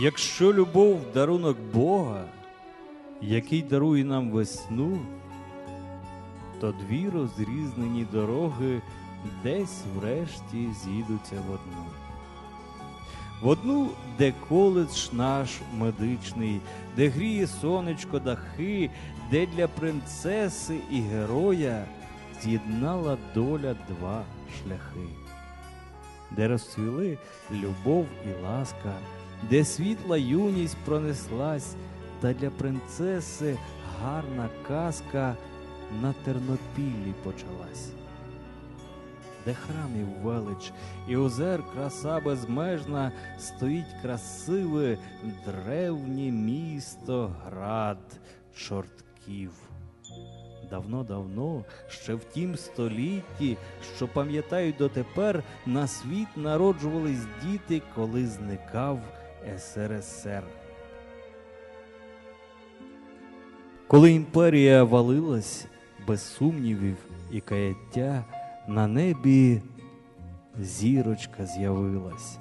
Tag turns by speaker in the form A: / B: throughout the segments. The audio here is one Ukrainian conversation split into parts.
A: Якщо любов дарунок Бога, який дарує нам весну, то дві розрізнені дороги десь врешті з'їдуться в одну. В одну, де коледж наш медичний, де гріє сонечко дахи, де для принцеси і героя з'єднала доля два шляхи, де розцвіли любов і ласка, де світла юність пронеслась, та для принцеси гарна казка на Тернопіллі почалась де храмів велич і озер краса безмежна, стоїть красиве древнє місто град чортків. Давно-давно, ще в тім столітті, що пам'ятають дотепер, на світ народжувались діти, коли зникав СРСР. Коли імперія валилась, без сумнівів і каяття, на небі зірочка з'явилась,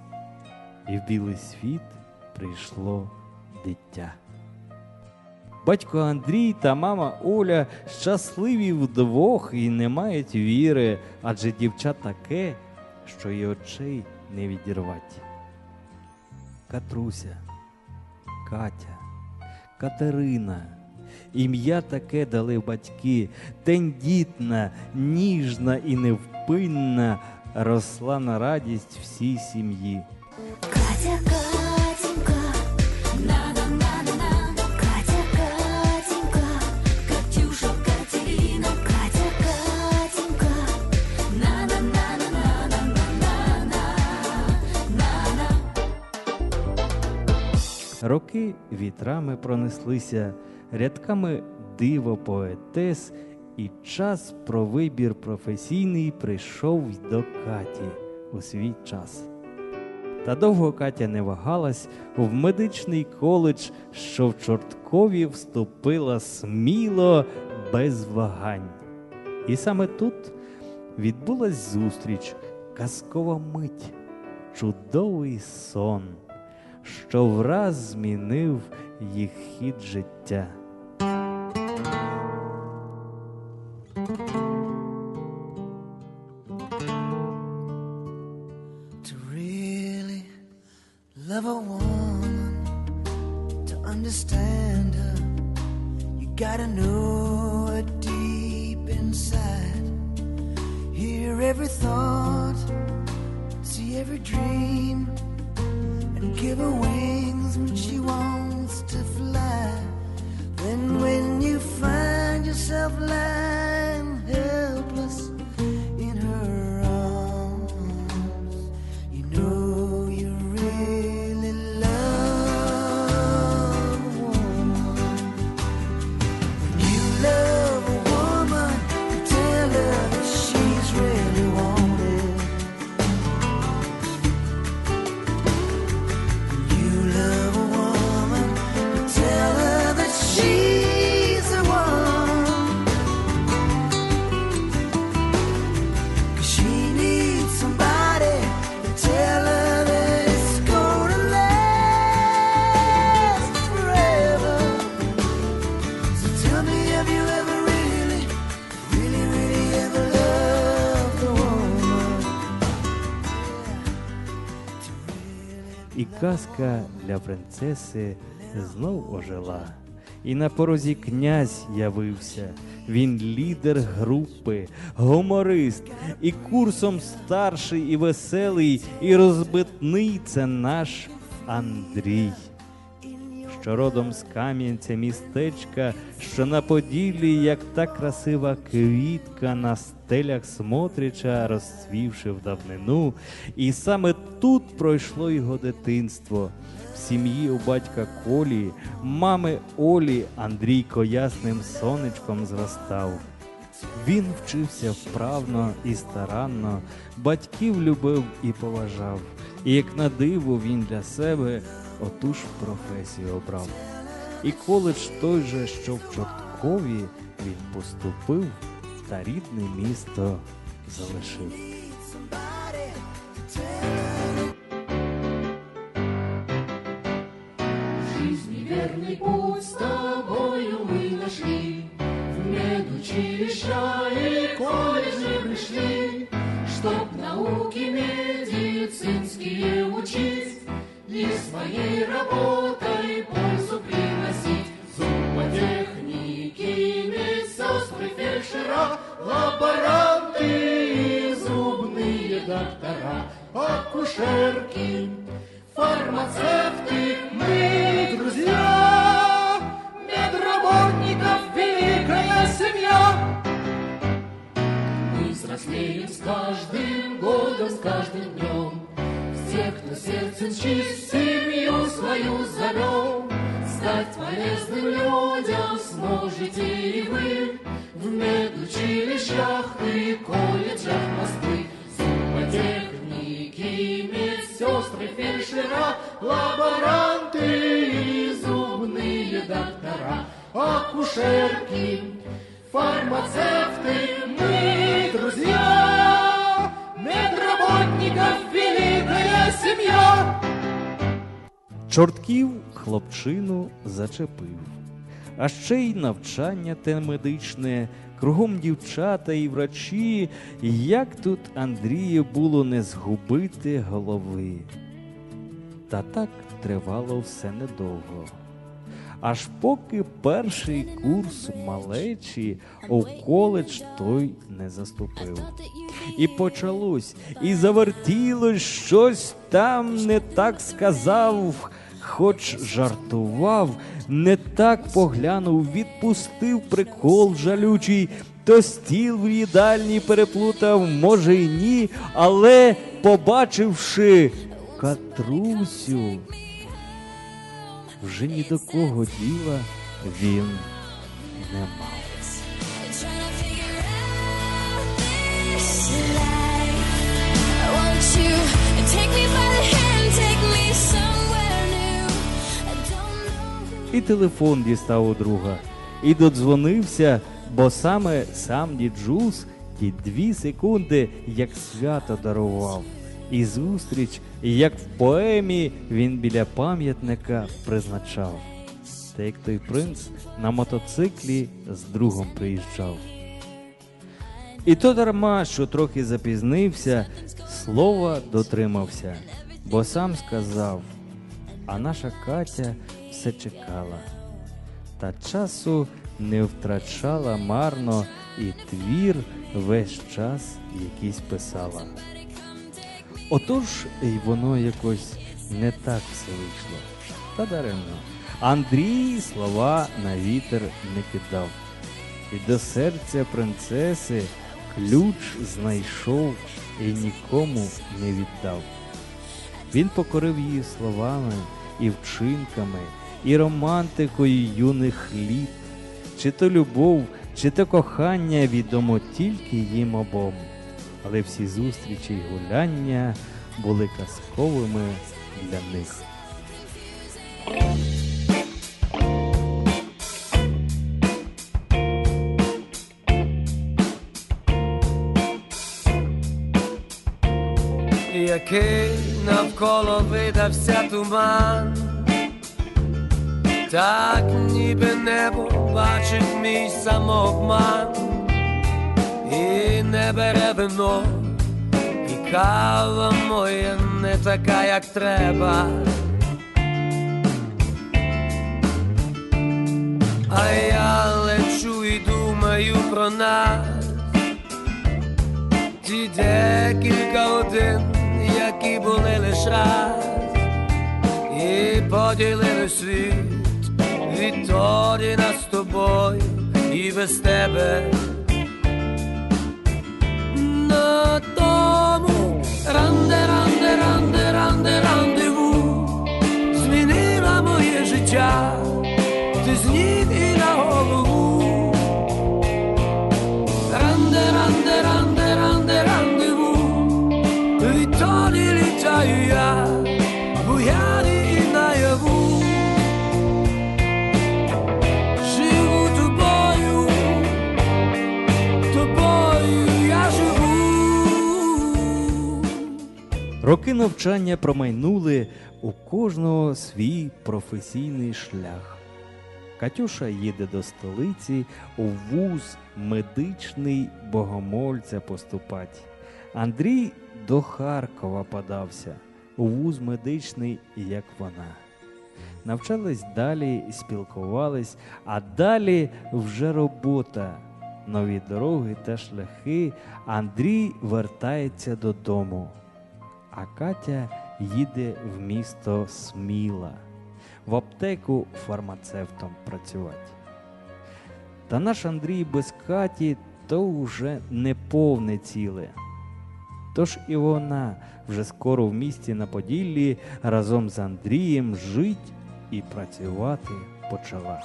A: і в білий світ прийшло дитя. Батько Андрій та мама Оля щасливі вдвох і не мають віри, адже дівча таке, що й очей не відірвать. Катруся, Катя, Катерина. Ім'я таке дали батьки, тендітна, ніжна і невпинна, росла на радість всій сім'ї.
B: Катя, Катенька,
A: Роки вітрами пронеслися, рядками диво поетес, і час про вибір професійний прийшов до Каті у свій час. Та довго Катя не вагалась в медичний коледж, що в Чорткові вступила сміло, без вагань. І саме тут відбулась зустріч, казкова мить, чудовий сон, що враз змінив їх хід життя.
C: You gotta know her deep inside. Hear every thought, see every dream, give her wings when she wants to fly. Then, when you find yourself lying
A: казка для принцеси знов ожила. І на порозі князь явився. Він лідер групи, гуморист, і курсом старший і веселий, і розбитний це наш Андрій. Що родом з Кам'янця містечка, що на Поділлі, як та красива квітка на стелях Смотрича, розцвівши в давнину, і саме тут пройшло його дитинство. В сім'ї у батька Колі, мами Олі Андрійко ясним сонечком зростав. Він вчився вправно і старанно, батьків любив і поважав, і як на диво він для себе оту ж професію обрав. І коледж той же, що в Чорткові, він поступив та рідне місто залишив.
C: доктора,
D: акушерки. Акушерки, фармацевты, мы друзья, медработников великая семья.
A: Чортків хлопчину зачепив. А ще й навчання те медичне, кругом дівчата і врачі. Як тут Андрію було не згубити голови? Та так тривало все недовго. Аж поки перший курс малечі у коледж той не заступив. І почалось, і завертілось щось там не так сказав, хоч жартував, не так поглянув, відпустив прикол жалючий, то стіл в їдальні переплутав, може й ні, але побачивши Катрусю, вже ні до кого діла він не мав. І телефон дістав у друга, і додзвонився, бо саме сам діджус ті дві секунди як свято дарував. І зустріч, як в поемі, він біля пам'ятника призначав. Та як той принц на мотоциклі з другом приїжджав. І то дарма, що трохи запізнився, слова дотримався, бо сам сказав, а наша Катя все чекала, та часу не втрачала марно і твір весь час якийсь писала. Отож і воно якось не так все вийшло, та даремно. Андрій слова на вітер не кидав. І до серця принцеси ключ знайшов і нікому не віддав. Він покорив її словами і вчинками, і романтикою юних літ. Чи то любов, чи то кохання відомо тільки їм обом. Але всі зустрічі й гуляння були казковими для них.
E: який навколо видався туман, так ніби небо бачить мій самообман, і не бере вино, і кава моя не така, як треба. А я лечу і думаю про нас ті декілька годин, які були лиш раз, і поділили світ відтоді нас з тобою і без тебе. На тому
A: Роки навчання промайнули у кожного свій професійний шлях. Катюша їде до столиці у вуз медичний богомольця поступать. Андрій до Харкова подався у вуз медичний, як вона. Навчались далі, спілкувались, а далі вже робота. Нові дороги та шляхи. Андрій вертається додому. А Катя їде в місто Сміла, в аптеку фармацевтом працювати. Та наш Андрій без Каті то вже не повне ціле. Тож і вона вже скоро в місті на Поділлі разом з Андрієм жить і працювати почала.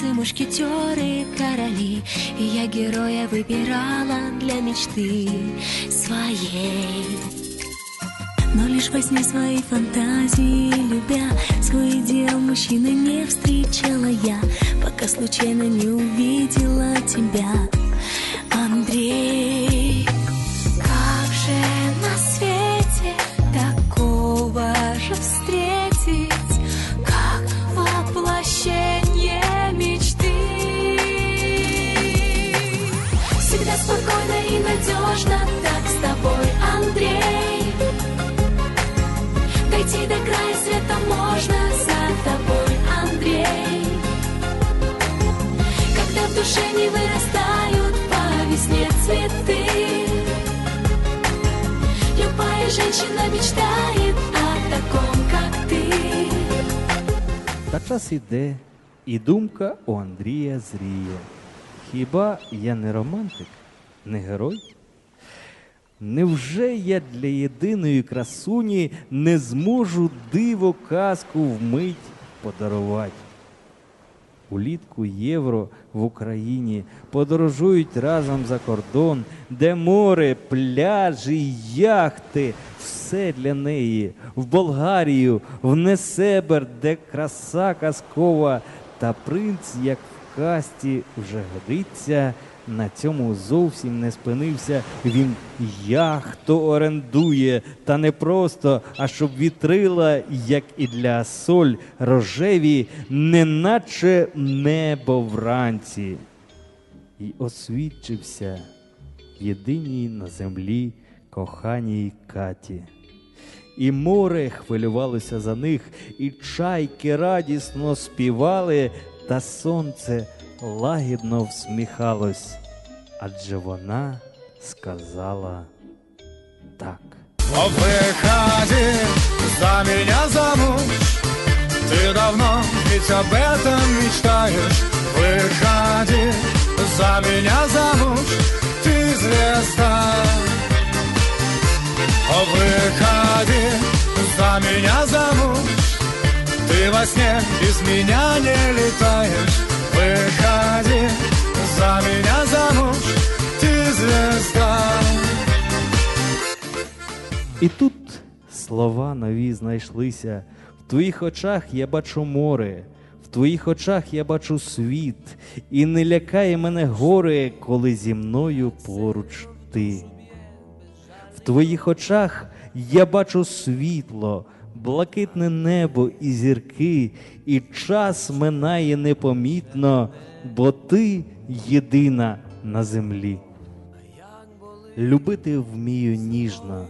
B: Принцы, мушкетеры, короли И я героя выбирала для мечты своей. Но лишь во сне своей фантазии любя Свой идеал мужчины не встречала я Пока случайно не увидела тебя. Андрей
A: думка у Андрія зріє. Хіба я не романтик, не герой? Невже я для єдиної красуні не зможу диво казку вмить подарувати? Улітку євро в Україні подорожують разом за кордон, де море, пляжі, яхти, все для неї. В Болгарію, в Несебер, де краса казкова, та принц, як в касті, вже годиться. На цьому зовсім не спинився. Він яхту орендує, та не просто, а щоб вітрила, як і для соль, рожеві, неначе небо вранці. І освідчився єдиній на землі коханій Каті І море хвилювалося за них, і чайки радісно співали, та сонце лагідно всміхалось, адже вона сказала так.
F: Выходи за меня замуж Ты давно ведь об этом мечтаешь Выходи за меня замуж Ты звезда Выходи за меня замуж Ты во сне без меня не летаешь Выходи за меня замуж Ты звезда
A: І тут слова нові знайшлися. В твоїх очах я бачу море, в твоїх очах я бачу світ, і не лякає мене горе, коли зі мною поруч ти. В твоїх очах я бачу світло, блакитне небо і зірки, і час минає непомітно, бо ти єдина на землі. Любити вмію ніжно,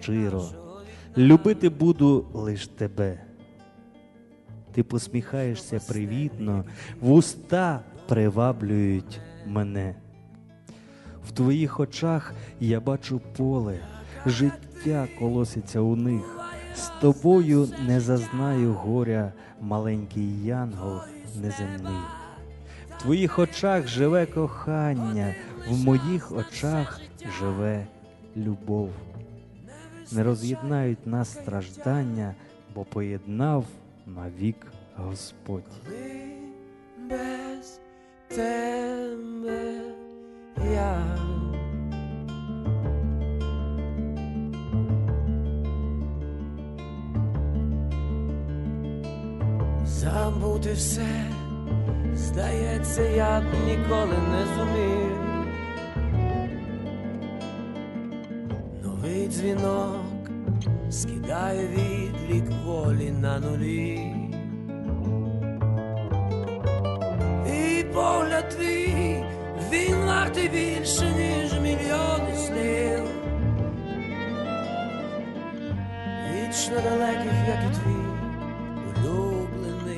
A: щиро, любити буду лиш тебе. Ти посміхаєшся привітно, вуста приваблюють мене. В твоїх очах я бачу поле, життя колоситься у них. З тобою не зазнаю горя, маленький янгол неземний. В твоїх очах живе кохання, в моїх очах живе любов. Не роз'єднають нас страждання, бо поєднав навік Господь.
E: без тебе я. забути все, здається, я б ніколи не зумів. Новий дзвінок скидає відлік волі на нулі. І погляд твій, він вартий більше, ніж мільйони слів. Вічно далеких, як і твій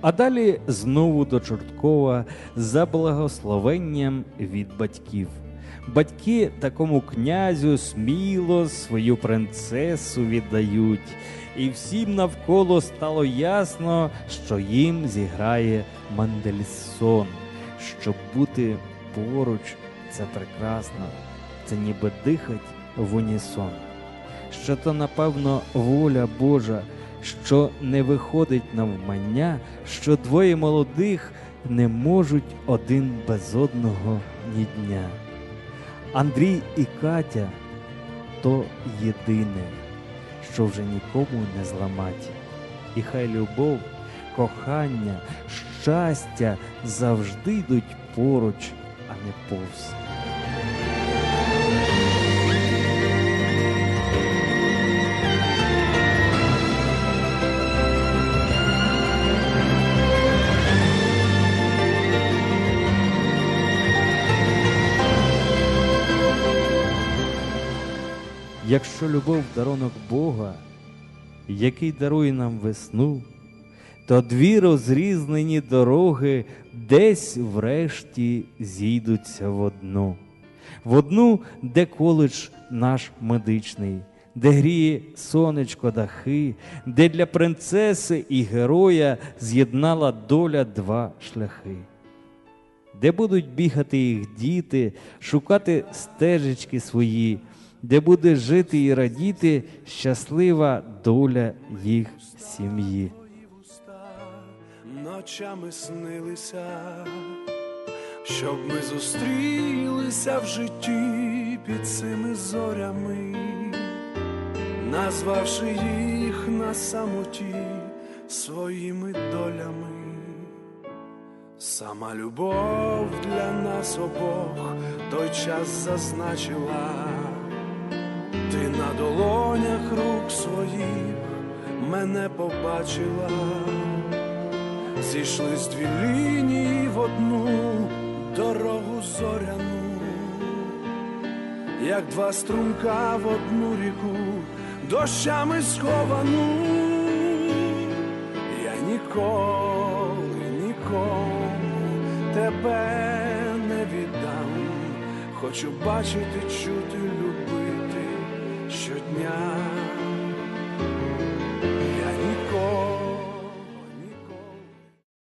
A: А далі знову до Чорткова за благословенням від батьків. Батьки такому князю сміло свою принцесу віддають, і всім навколо стало ясно, що їм зіграє Мандельсон. Щоб бути поруч, це прекрасно, це ніби дихать в унісон. Що то, напевно, воля Божа, що не виходить навмання, що двоє молодих не можуть один без одного ні дня. Андрій і Катя то єдине, що вже нікому не зламать. І хай любов, кохання, щастя завжди йдуть поруч, а не повз. Якщо любов дарунок Бога, який дарує нам весну, то дві розрізнені дороги десь врешті зійдуться в одну. В одну, де коледж наш медичний, де гріє сонечко дахи, де для принцеси і героя з'єднала доля два шляхи де будуть бігати їх діти, шукати стежечки свої, де буде жити і радіти щаслива доля їх сім'ї.
F: ночами снилися, щоб ми зустрілися в житті під цими зорями, назвавши їх на самоті своїми долями. Сама любов для нас обох той час зазначила, ти на долонях рук своїх мене побачила. Зійшлись дві лінії в одну дорогу зоряну, як два струмка в одну ріку, дощами сховану. Я ніколи нікому тебе не віддам, хочу бачити, чути 양